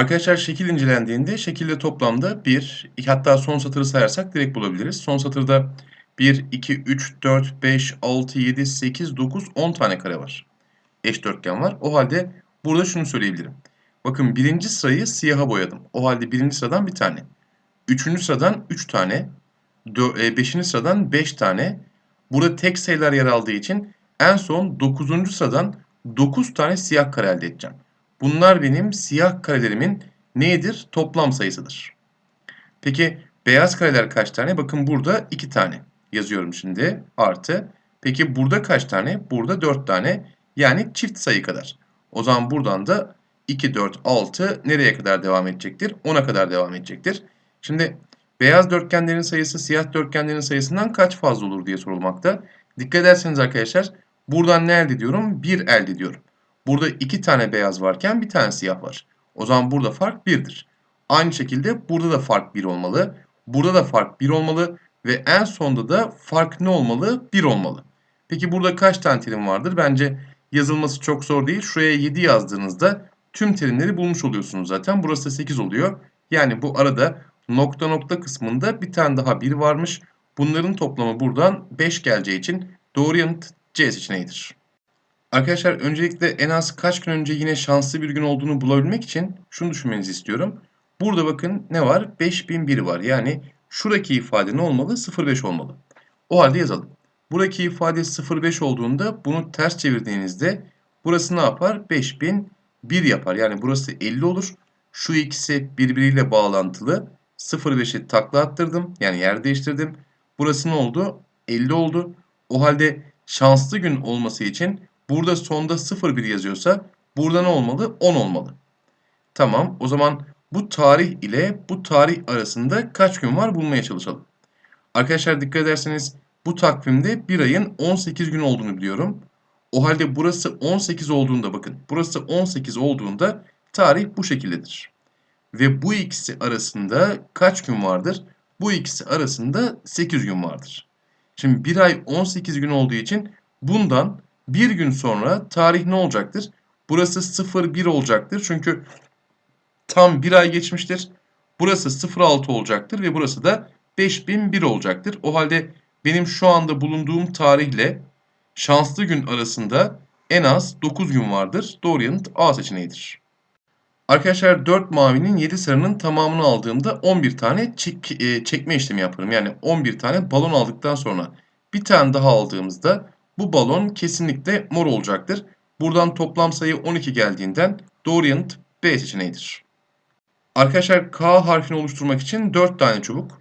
Arkadaşlar şekil incelendiğinde şekilde toplamda 1, hatta son satırı sayarsak direkt bulabiliriz. Son satırda 1, 2, 3, 4, 5, 6, 7, 8, 9, 10 tane kare var. Eş dörtgen var. O halde burada şunu söyleyebilirim. Bakın birinci sırayı siyaha boyadım. O halde birinci sıradan bir tane. Üçüncü sıradan 3 tane. E, Beşinci sıradan 5 tane. Burada tek sayılar yer aldığı için en son 9. sıradan 9 tane siyah kare elde edeceğim. Bunlar benim siyah karelerimin nedir? Toplam sayısıdır. Peki beyaz kareler kaç tane? Bakın burada 2 tane yazıyorum şimdi artı. Peki burada kaç tane? Burada 4 tane yani çift sayı kadar. O zaman buradan da 2, 4, 6 nereye kadar devam edecektir? 10'a kadar devam edecektir. Şimdi beyaz dörtgenlerin sayısı siyah dörtgenlerin sayısından kaç fazla olur diye sorulmakta. Dikkat ederseniz arkadaşlar buradan ne elde ediyorum? 1 elde ediyorum. Burada 2 tane beyaz varken bir tane siyah var. O zaman burada fark 1'dir. Aynı şekilde burada da fark 1 olmalı. Burada da fark 1 olmalı. Ve en sonda da fark ne olmalı? 1 olmalı. Peki burada kaç tane terim vardır? Bence yazılması çok zor değil. Şuraya 7 yazdığınızda tüm terimleri bulmuş oluyorsunuz zaten. Burası 8 oluyor. Yani bu arada nokta nokta kısmında bir tane daha 1 varmış. Bunların toplamı buradan 5 geleceği için doğru yanıt C seçeneğidir. Arkadaşlar öncelikle en az kaç gün önce yine şanslı bir gün olduğunu bulabilmek için şunu düşünmenizi istiyorum. Burada bakın ne var? 5001 var. Yani şuradaki ifade ne olmalı? 05 olmalı. O halde yazalım. Buradaki ifade 05 olduğunda bunu ters çevirdiğinizde burası ne yapar? 5001 yapar. Yani burası 50 olur. Şu ikisi birbiriyle bağlantılı. 05'i takla attırdım. Yani yer değiştirdim. Burası ne oldu? 50 oldu. O halde şanslı gün olması için burada sonda 01 yazıyorsa burada ne olmalı? 10 olmalı. Tamam o zaman bu tarih ile bu tarih arasında kaç gün var bulmaya çalışalım. Arkadaşlar dikkat ederseniz bu takvimde bir ayın 18 gün olduğunu biliyorum. O halde burası 18 olduğunda bakın burası 18 olduğunda tarih bu şekildedir. Ve bu ikisi arasında kaç gün vardır? Bu ikisi arasında 8 gün vardır. Şimdi bir ay 18 gün olduğu için bundan bir gün sonra tarih ne olacaktır? Burası 01 olacaktır. Çünkü tam bir ay geçmiştir. Burası 06 olacaktır ve burası da 5001 olacaktır. O halde benim şu anda bulunduğum tarihle şanslı gün arasında en az 9 gün vardır. Doğru yanıt A seçeneğidir. Arkadaşlar 4 mavinin 7 sarının tamamını aldığımda 11 tane çek, e, çekme işlemi yaparım. Yani 11 tane balon aldıktan sonra bir tane daha aldığımızda bu balon kesinlikle mor olacaktır. Buradan toplam sayı 12 geldiğinden doğru yanıt B seçeneğidir. Arkadaşlar K harfini oluşturmak için 4 tane çubuk.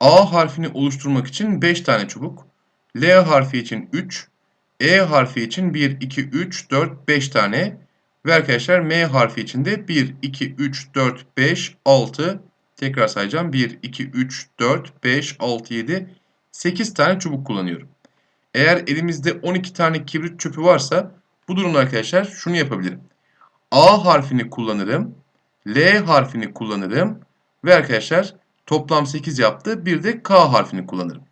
A harfini oluşturmak için 5 tane çubuk. L harfi için 3. E harfi için 1, 2, 3, 4, 5 tane. Ve arkadaşlar M harfi için de 1, 2, 3, 4, 5, 6. Tekrar sayacağım. 1, 2, 3, 4, 5, 6, 7, 8 tane çubuk kullanıyorum. Eğer elimizde 12 tane kibrit çöpü varsa bu durumda arkadaşlar şunu yapabilirim. A harfini kullanırım. L harfini kullanırım. Ve arkadaşlar toplam 8 yaptı. Bir de K harfini kullanırım.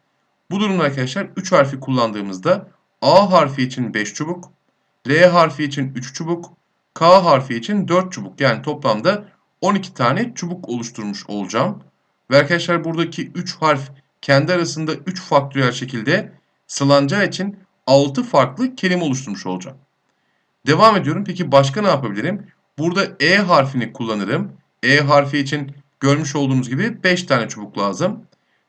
Bu durumda arkadaşlar 3 harfi kullandığımızda A harfi için 5 çubuk, L harfi için 3 çubuk, K harfi için 4 çubuk yani toplamda 12 tane çubuk oluşturmuş olacağım. Ve arkadaşlar buradaki 3 harf kendi arasında 3 faktöriyel şekilde sılanacağı için 6 farklı kelime oluşturmuş olacağım. Devam ediyorum. Peki başka ne yapabilirim? Burada E harfini kullanırım. E harfi için görmüş olduğunuz gibi 5 tane çubuk lazım.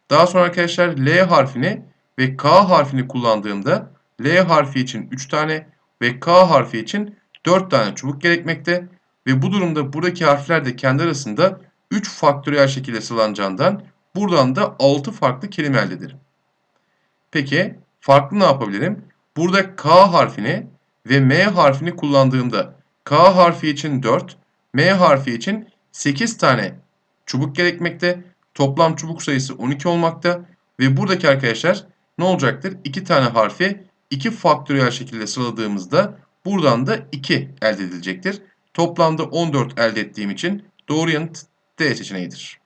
Daha sonra arkadaşlar L harfini ve K harfini kullandığımda L harfi için 3 tane ve K harfi için 4 tane çubuk gerekmekte. Ve bu durumda buradaki harfler de kendi arasında 3 faktöriyel şekilde sıralanacağından buradan da 6 farklı kelime elde ederim. Peki farklı ne yapabilirim? Burada K harfini ve M harfini kullandığımda K harfi için 4, M harfi için 8 tane çubuk gerekmekte. Toplam çubuk sayısı 12 olmakta. Ve buradaki arkadaşlar ne olacaktır? 2 tane harfi 2 faktöriyel şekilde sıraladığımızda buradan da 2 elde edilecektir. Toplamda 14 elde ettiğim için doğru yanıt D seçeneğidir.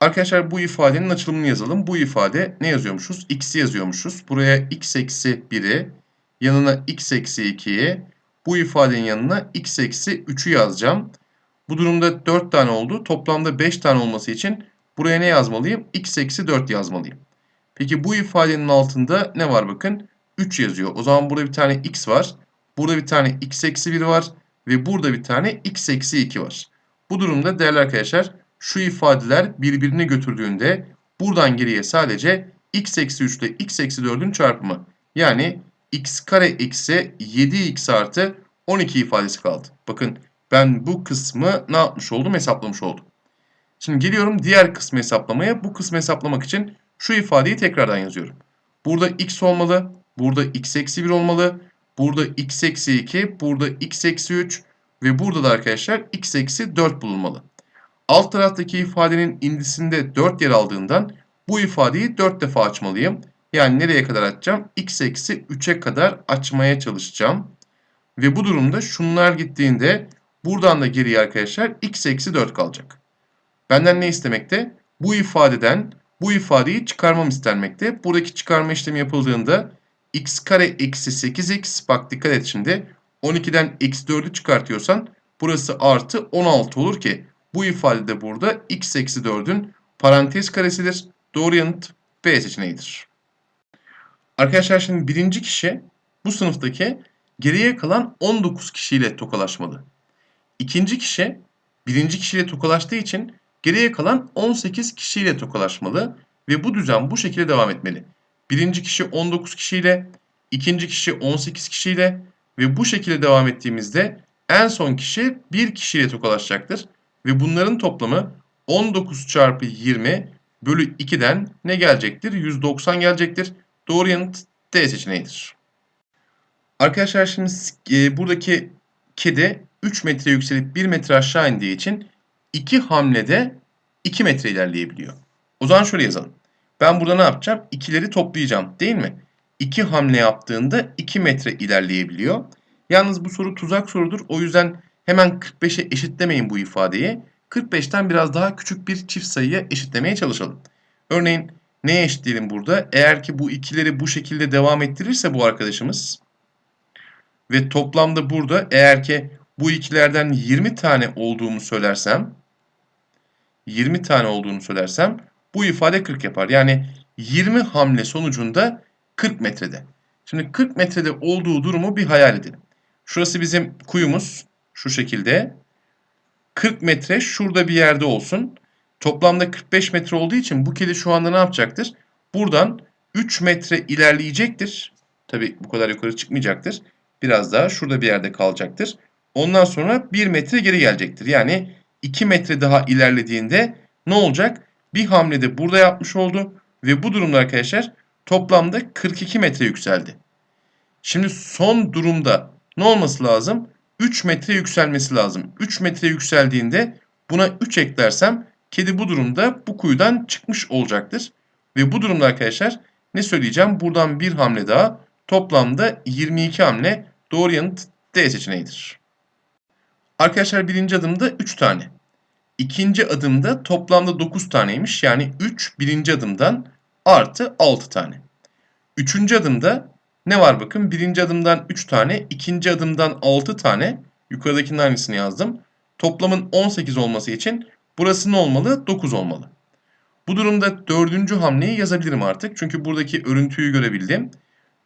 Arkadaşlar bu ifadenin açılımını yazalım. Bu ifade ne yazıyormuşuz? X'i yazıyormuşuz. Buraya x eksi 1'i yanına x eksi 2'yi bu ifadenin yanına x eksi 3'ü yazacağım. Bu durumda 4 tane oldu. Toplamda 5 tane olması için buraya ne yazmalıyım? x eksi 4 yazmalıyım. Peki bu ifadenin altında ne var bakın? 3 yazıyor. O zaman burada bir tane x var. Burada bir tane x eksi 1 var. Ve burada bir tane x eksi 2 var. Bu durumda değerli arkadaşlar şu ifadeler birbirini götürdüğünde buradan geriye sadece x eksi 3 ile x eksi 4'ün çarpımı. Yani x kare eksi 7x artı 12 ifadesi kaldı. Bakın ben bu kısmı ne yapmış oldum? Hesaplamış oldum. Şimdi geliyorum diğer kısmı hesaplamaya. Bu kısmı hesaplamak için şu ifadeyi tekrardan yazıyorum. Burada x olmalı. Burada x eksi 1 olmalı. Burada x eksi 2. Burada x eksi 3. Ve burada da arkadaşlar x eksi 4 bulunmalı. Alt taraftaki ifadenin indisinde 4 yer aldığından bu ifadeyi 4 defa açmalıyım. Yani nereye kadar açacağım? x eksi 3'e kadar açmaya çalışacağım. Ve bu durumda şunlar gittiğinde buradan da geriye arkadaşlar x eksi 4 kalacak. Benden ne istemekte? Bu ifadeden bu ifadeyi çıkarmam istenmekte. Buradaki çıkarma işlemi yapıldığında x kare eksi 8x bak dikkat et şimdi 12'den eksi 4'ü çıkartıyorsan burası artı 16 olur ki bu ifadede burada x eksi 4'ün parantez karesidir. Doğru yanıt B seçeneğidir. Arkadaşlar şimdi birinci kişi bu sınıftaki geriye kalan 19 kişiyle tokalaşmalı. İkinci kişi birinci kişiyle tokalaştığı için geriye kalan 18 kişiyle tokalaşmalı ve bu düzen bu şekilde devam etmeli. Birinci kişi 19 kişiyle, ikinci kişi 18 kişiyle ve bu şekilde devam ettiğimizde en son kişi bir kişiyle tokalaşacaktır. Ve bunların toplamı 19 çarpı 20 bölü 2'den ne gelecektir? 190 gelecektir. Doğru yanıt D seçeneğidir. Arkadaşlar şimdi e, buradaki kedi 3 metre yükselip 1 metre aşağı indiği için 2 hamlede 2 metre ilerleyebiliyor. O zaman şöyle yazalım. Ben burada ne yapacağım? İkileri toplayacağım değil mi? 2 hamle yaptığında 2 metre ilerleyebiliyor. Yalnız bu soru tuzak sorudur. O yüzden hemen 45'e eşitlemeyin bu ifadeyi. 45'ten biraz daha küçük bir çift sayıya eşitlemeye çalışalım. Örneğin neye eşitleyelim burada? Eğer ki bu ikileri bu şekilde devam ettirirse bu arkadaşımız ve toplamda burada eğer ki bu ikilerden 20 tane olduğunu söylersem 20 tane olduğunu söylersem bu ifade 40 yapar. Yani 20 hamle sonucunda 40 metrede. Şimdi 40 metrede olduğu durumu bir hayal edelim. Şurası bizim kuyumuz. Şu şekilde. 40 metre şurada bir yerde olsun. Toplamda 45 metre olduğu için bu kedi şu anda ne yapacaktır? Buradan 3 metre ilerleyecektir. Tabi bu kadar yukarı çıkmayacaktır. Biraz daha şurada bir yerde kalacaktır. Ondan sonra 1 metre geri gelecektir. Yani 2 metre daha ilerlediğinde ne olacak? Bir hamlede burada yapmış oldu. Ve bu durumda arkadaşlar toplamda 42 metre yükseldi. Şimdi son durumda ne olması lazım? 3 metre yükselmesi lazım. 3 metre yükseldiğinde buna 3 eklersem kedi bu durumda bu kuyudan çıkmış olacaktır. Ve bu durumda arkadaşlar ne söyleyeceğim? Buradan bir hamle daha toplamda 22 hamle doğru yanıt D seçeneğidir. Arkadaşlar birinci adımda 3 tane. İkinci adımda toplamda 9 taneymiş. Yani 3 birinci adımdan artı 6 tane. Üçüncü adımda ne var bakın? Birinci adımdan 3 tane, ikinci adımdan 6 tane. Yukarıdakinin aynısını yazdım. Toplamın 18 olması için burası ne olmalı? 9 olmalı. Bu durumda dördüncü hamleyi yazabilirim artık. Çünkü buradaki örüntüyü görebildim.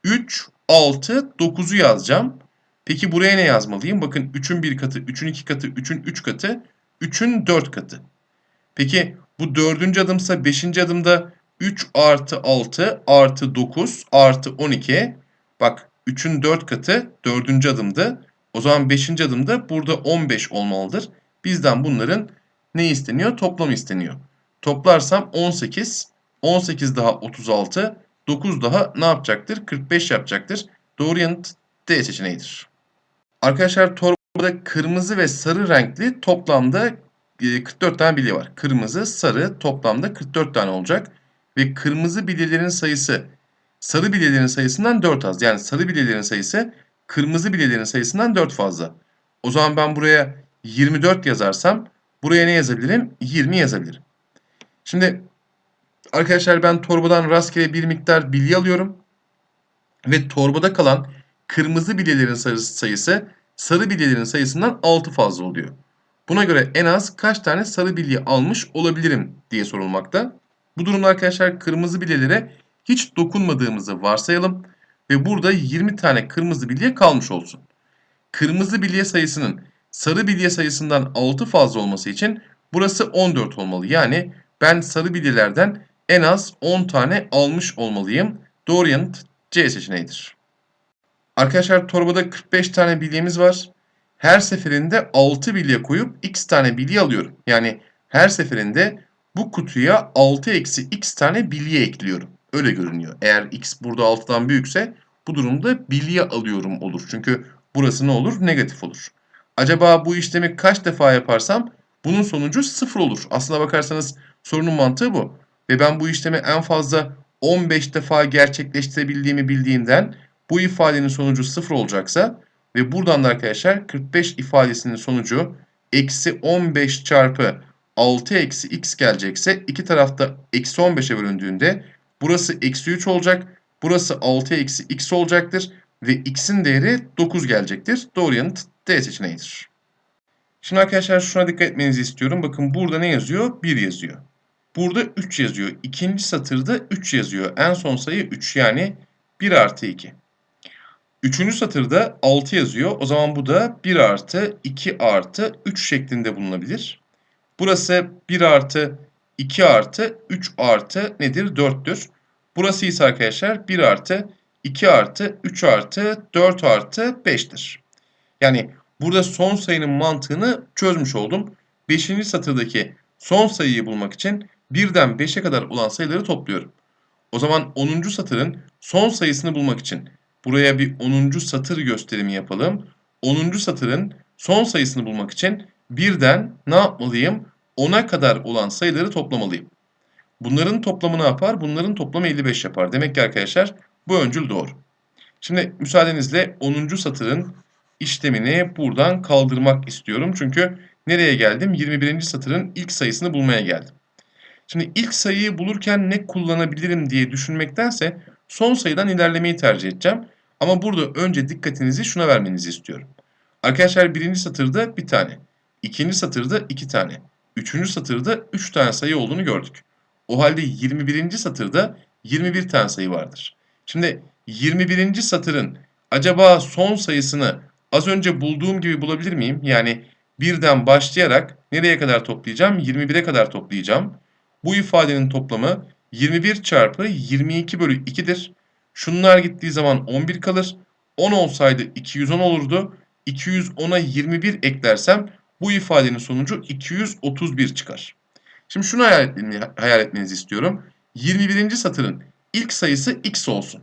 3, 6, 9'u yazacağım. Peki buraya ne yazmalıyım? Bakın 3'ün 1 katı, 3'ün 2 katı, 3'ün 3 katı, 3'ün 4 katı. Peki bu dördüncü adımsa 5. adımda 3 artı 6 artı 9 artı 12. Bak 3'ün 4 katı 4. adımdı. O zaman 5. adımda burada 15 olmalıdır. Bizden bunların ne isteniyor? Toplam isteniyor. Toplarsam 18. 18 daha 36. 9 daha ne yapacaktır? 45 yapacaktır. Doğru yanıt D seçeneğidir. Arkadaşlar torbada kırmızı ve sarı renkli toplamda 44 e, tane bilye var. Kırmızı, sarı toplamda 44 tane olacak. Ve kırmızı bilyelerin sayısı sarı bilyelerin sayısından 4 az. Yani sarı bilyelerin sayısı kırmızı bilyelerin sayısından 4 fazla. O zaman ben buraya 24 yazarsam buraya ne yazabilirim? 20 yazabilirim. Şimdi arkadaşlar ben torbadan rastgele bir miktar bilye alıyorum. Ve torbada kalan kırmızı bilyelerin sayısı sarı bilyelerin sayısından 6 fazla oluyor. Buna göre en az kaç tane sarı bilye almış olabilirim diye sorulmakta. Bu durumda arkadaşlar kırmızı bilyelere hiç dokunmadığımızı varsayalım ve burada 20 tane kırmızı bilye kalmış olsun. Kırmızı bilye sayısının sarı bilye sayısından 6 fazla olması için burası 14 olmalı. Yani ben sarı bilyelerden en az 10 tane almış olmalıyım. Doğru yanıt C seçeneğidir. Arkadaşlar torbada 45 tane bilyemiz var. Her seferinde 6 bilye koyup x tane bilye alıyorum. Yani her seferinde bu kutuya 6 eksi x tane bilye ekliyorum. Öyle görünüyor. Eğer x burada 6'dan büyükse bu durumda bilye alıyorum olur. Çünkü burası ne olur? Negatif olur. Acaba bu işlemi kaç defa yaparsam bunun sonucu 0 olur. Aslına bakarsanız sorunun mantığı bu. Ve ben bu işlemi en fazla 15 defa gerçekleştirebildiğimi bildiğimden bu ifadenin sonucu 0 olacaksa ve buradan da arkadaşlar 45 ifadesinin sonucu eksi 15 çarpı 6 eksi x gelecekse iki tarafta eksi 15'e bölündüğünde burası eksi 3 olacak. Burası 6 eksi x olacaktır. Ve x'in değeri 9 gelecektir. Doğru yanıt D seçeneğidir. Şimdi arkadaşlar şuna dikkat etmenizi istiyorum. Bakın burada ne yazıyor? 1 yazıyor. Burada 3 yazıyor. İkinci satırda 3 yazıyor. En son sayı 3 yani 1 artı 2. Üçüncü satırda 6 yazıyor. O zaman bu da 1 artı 2 artı 3 şeklinde bulunabilir. Burası 1 artı 2 artı 3 artı nedir? 4'tür. Burası ise arkadaşlar 1 artı 2 artı 3 artı 4 artı 5'tir. Yani burada son sayının mantığını çözmüş oldum. 5. satırdaki son sayıyı bulmak için 1'den 5'e kadar olan sayıları topluyorum. O zaman 10. satırın son sayısını bulmak için buraya bir 10. satır gösterimi yapalım. 10. satırın son sayısını bulmak için birden ne yapmalıyım? 10'a kadar olan sayıları toplamalıyım. Bunların toplamı ne yapar? Bunların toplamı 55 yapar. Demek ki arkadaşlar bu öncül doğru. Şimdi müsaadenizle 10. satırın işlemini buradan kaldırmak istiyorum. Çünkü nereye geldim? 21. satırın ilk sayısını bulmaya geldim. Şimdi ilk sayıyı bulurken ne kullanabilirim diye düşünmektense son sayıdan ilerlemeyi tercih edeceğim. Ama burada önce dikkatinizi şuna vermenizi istiyorum. Arkadaşlar birinci satırda bir tane, ikinci satırda iki tane, üçüncü satırda üç tane sayı olduğunu gördük. O halde 21. satırda 21 tane sayı vardır. Şimdi 21. satırın acaba son sayısını az önce bulduğum gibi bulabilir miyim? Yani birden başlayarak nereye kadar toplayacağım? 21'e kadar toplayacağım. Bu ifadenin toplamı 21 çarpı 22 bölü 2'dir. Şunlar gittiği zaman 11 kalır. 10 olsaydı 210 olurdu. 210'a 21 eklersem bu ifadenin sonucu 231 çıkar. Şimdi şunu hayal, etmeni, hayal etmenizi istiyorum. 21. satırın ilk sayısı x olsun.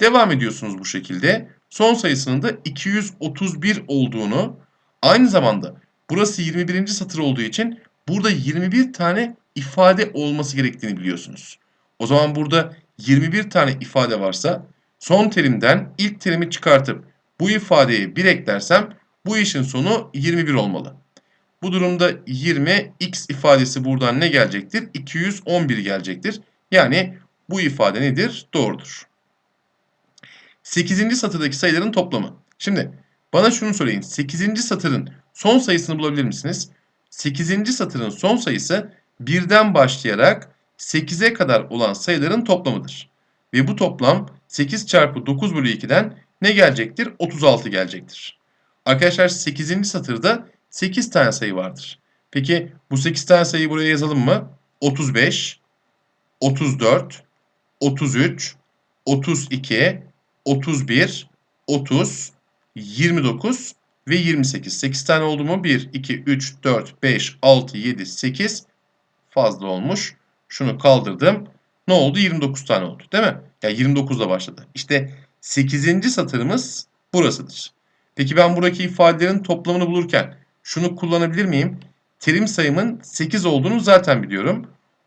Devam ediyorsunuz bu şekilde. Son sayısının da 231 olduğunu, aynı zamanda burası 21. satır olduğu için burada 21 tane ifade olması gerektiğini biliyorsunuz. O zaman burada 21 tane ifade varsa son terimden ilk terimi çıkartıp bu ifadeye 1 eklersem bu işin sonu 21 olmalı. Bu durumda 20 x ifadesi buradan ne gelecektir? 211 gelecektir. Yani bu ifade nedir? Doğrudur. 8. satırdaki sayıların toplamı. Şimdi bana şunu söyleyin. 8. satırın son sayısını bulabilir misiniz? 8. satırın son sayısı 1'den başlayarak 8'e kadar olan sayıların toplamıdır. Ve bu toplam 8 çarpı 9 bölü 2'den ne gelecektir? 36 gelecektir. Arkadaşlar 8. satırda 8 tane sayı vardır. Peki bu 8 tane sayıyı buraya yazalım mı? 35, 34, 33, 32, 31, 30, 29 ve 28. 8 tane oldu mu? 1, 2, 3, 4, 5, 6, 7, 8 fazla olmuş. Şunu kaldırdım. Ne oldu? 29 tane oldu değil mi? Yani 29 ile başladı. İşte 8. satırımız burasıdır. Peki ben buradaki ifadelerin toplamını bulurken şunu kullanabilir miyim? Terim sayımın 8 olduğunu zaten biliyorum.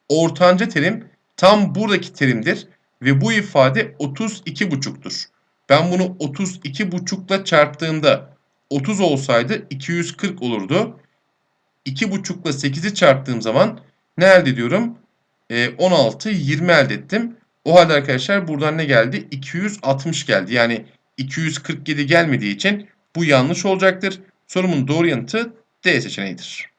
Ortanca terim tam buradaki terimdir ve bu ifade 32,5'tur. Ben bunu 32,5 ile çarptığımda 30 olsaydı 240 olurdu. 2,5 ile 8'i çarptığım zaman ne elde ediyorum? E, 16, 20 elde ettim. O halde arkadaşlar buradan ne geldi? 260 geldi. Yani 247 gelmediği için bu yanlış olacaktır. Sorumun doğru yanıtı D seçeneğidir.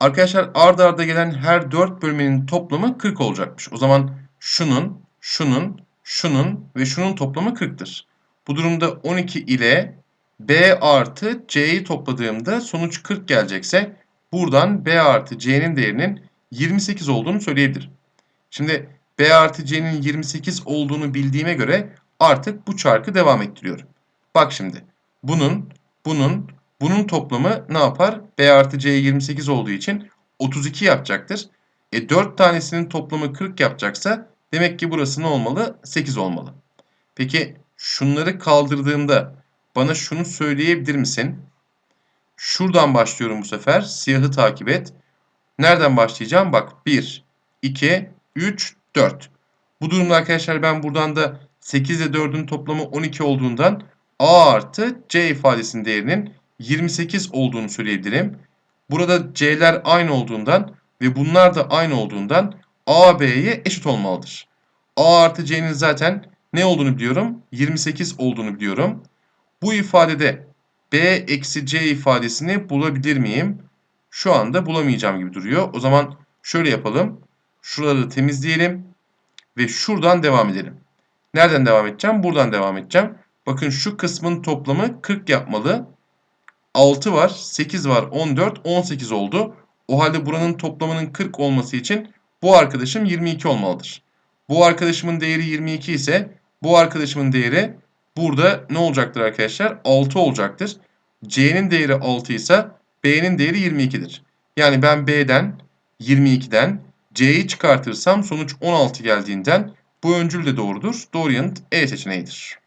Arkadaşlar ard arda gelen her 4 bölmenin toplamı 40 olacakmış. O zaman şunun, şunun, şunun ve şunun toplamı 40'tır. Bu durumda 12 ile B artı C'yi topladığımda sonuç 40 gelecekse buradan B artı C'nin değerinin 28 olduğunu söyleyebilirim. Şimdi B artı C'nin 28 olduğunu bildiğime göre artık bu çarkı devam ettiriyorum. Bak şimdi bunun, bunun, bunun toplamı ne yapar? B artı C 28 olduğu için 32 yapacaktır. E 4 tanesinin toplamı 40 yapacaksa demek ki burası ne olmalı? 8 olmalı. Peki şunları kaldırdığımda bana şunu söyleyebilir misin? Şuradan başlıyorum bu sefer. Siyahı takip et. Nereden başlayacağım? Bak 1, 2, 3, 4. Bu durumda arkadaşlar ben buradan da 8 ile 4'ün toplamı 12 olduğundan A artı C ifadesinin değerinin 28 olduğunu söyleyebilirim. Burada C'ler aynı olduğundan ve bunlar da aynı olduğundan A B'ye eşit olmalıdır. A artı C'nin zaten ne olduğunu biliyorum? 28 olduğunu biliyorum. Bu ifadede B eksi C ifadesini bulabilir miyim? Şu anda bulamayacağım gibi duruyor. O zaman şöyle yapalım. Şuraları temizleyelim ve şuradan devam edelim. Nereden devam edeceğim? Buradan devam edeceğim. Bakın şu kısmın toplamı 40 yapmalı. 6 var, 8 var, 14, 18 oldu. O halde buranın toplamının 40 olması için bu arkadaşım 22 olmalıdır. Bu arkadaşımın değeri 22 ise bu arkadaşımın değeri burada ne olacaktır arkadaşlar? 6 olacaktır. C'nin değeri 6 ise B'nin değeri 22'dir. Yani ben B'den 22'den C'yi çıkartırsam sonuç 16 geldiğinden bu öncül de doğrudur. Doğru yanıt E seçeneğidir.